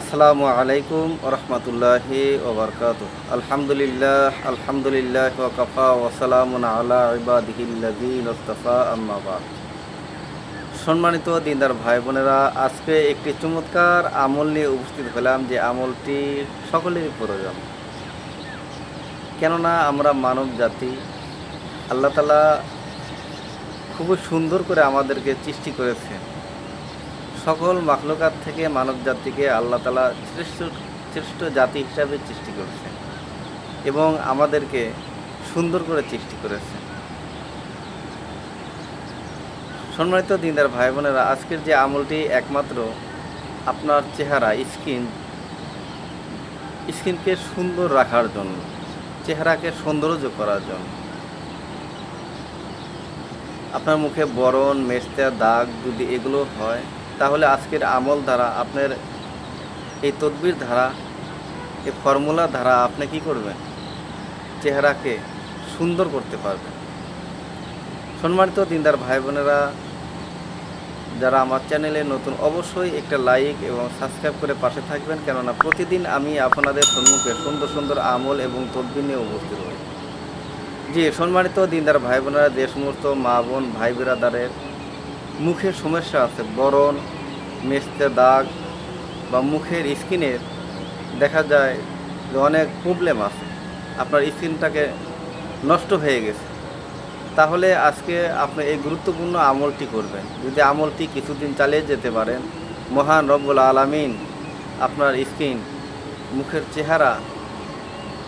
আসসালামু আলাইকুম রহমতুল্লাহি ওবরকাত আলহামদুলিল্লাহ আলহামদুলিল্লাহ ওকফা ওসালামুন আলা ইবাদিহিল্লাদিন ওস্তফা আম্মাবাদ সম্মানিত দিনদার ভাই বোনেরা আজকে একটি চমৎকার আমল নিয়ে উপস্থিত হলাম যে আমলটি সকলেরই প্রয়োজন। কেননা আমরা মানব জাতি, আল্লাহ তালা খুবই সুন্দর করে আমাদেরকে সৃষ্টি করেছেন। সকল মাখলুকাত থেকে মানব জাতিকে আল্লাহ তালা শ্রেষ্ঠ শ্রেষ্ঠ জাতি হিসাবে সৃষ্টি করেছেন এবং আমাদেরকে সুন্দর করে সৃষ্টি করেছেন। সম্মানিত দিনদার ভাই বোনেরা, আজকের যে আমলটি একমাত্র আপনার চেহারা, স্কিন, স্কিনকে সুন্দর রাখার জন্য, চেহারাকে সৌন্দর্য করার জন্য। আপনার মুখে বরণ মেস্তা দাগ যদি এগুলো হয় তাহলে আজকের আমল দ্বারা আপনার এই তদবির ধারা এই ফর্মুলা ধারা আপনি কি করবেন? চেহারাকে সুন্দর করতে পারবেন। সম্মানিত দিনদার ভাই বোনেরা, যারা আমার চ্যানেলে নতুন, অবশ্যই একটা লাইক এবং সাবস্ক্রাইব করে পাশে থাকবেন। কেননা প্রতিদিন আমি আপনাদের সম্মুখে সুন্দর সুন্দর আমল এবং তদবির নিয়ে উপস্থিত হই। জি, সম্মানিত দিনদার ভাই বোনেরা যে সমস্ত মা বোন ভাই বিরাদারের মুখের সমস্যা আছে, বরণ, মেস্তে দাগ বা মুখের স্কিনের দেখা যায় যে অনেক প্রবলেম আছে। আপনার স্কিনটাকে নষ্ট হয়ে গেছে। তাহলে আজকে আপনি এই গুরুত্বপূর্ণ আমলটি করবেন। যদি আমলটি কিছুদিন চালিয়ে যেতে পারেন, মহান রব্বুল আলামিন আপনার স্কিন, মুখের চেহারা,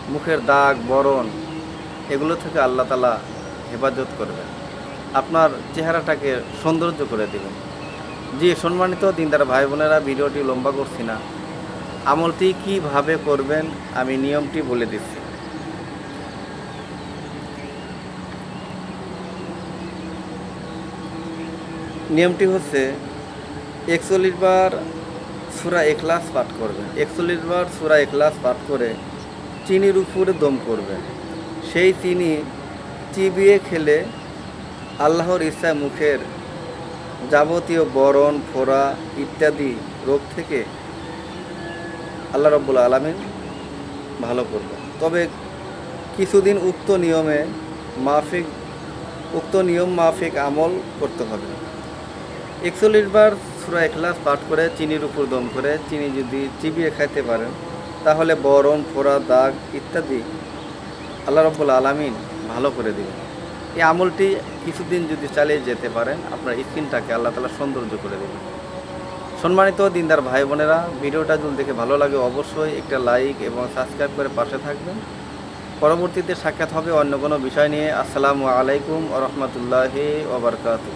মুখের দাগ, বরণ, এগুলো থেকে আল্লাহ তালা হেফাজত করবেন। আপনার চেহারাটাকে সৌন্দর্য করে দেবেন। জি, সম্মানিত দিনদার ভাই বোনেরা, ভিডিওটি লম্বা করছি না। আমলটি কীভাবে করবেন, আমি নিয়মটি বলে দিচ্ছি। নিয়মটি হচ্ছে, একচল্লিশ বার সুরা এখলাস পাঠ করবেন। একচল্লিশ বার সুরা এখলাস পাঠ করে চিনির উপরে দম করবেন। সেই চিনি চিবিয়ে খেলে আল্লাহর ইচ্ছায় মুখের যাবতীয় বরণ, ফোড়া ইত্যাদি রোগ থেকে আল্লাহ রব্বুল আলমিন ভালো করবে তবে কিছুদিন উক্ত নিয়মে মাফিক, উক্ত নিয়ম মাফিক আমল করতে হবে। একচল্লিশ বার সুরা এখলাস পাঠ করে চিনির উপর দম করে চিনি যদি চিবিয়ে খাইতে পারেন, তাহলে বরণ, ফোড়া, দাগ ইত্যাদি আল্লাহ রব্বুল আলমিন ভালো করে দেবেন। এই আমলটি কিছুদিন যদি চালিয়ে যেতে পারেন, আপনার স্কিনটাকে আল্লাহ তালা সৌন্দর্য করে দেবেন। সম্মানিত দিনদার ভাই বোনেরা, ভিডিওটা যদি দেখে ভালো লাগে, অবশ্যই একটা লাইক এবং সাবস্ক্রাইব করে পাশে থাকবেন। পরবর্তীতে সাক্ষাৎ হবে অন্য কোনো বিষয় নিয়ে। আসসালামু আলাইকুম আ রহমতুল্লাহি ওবরকাতু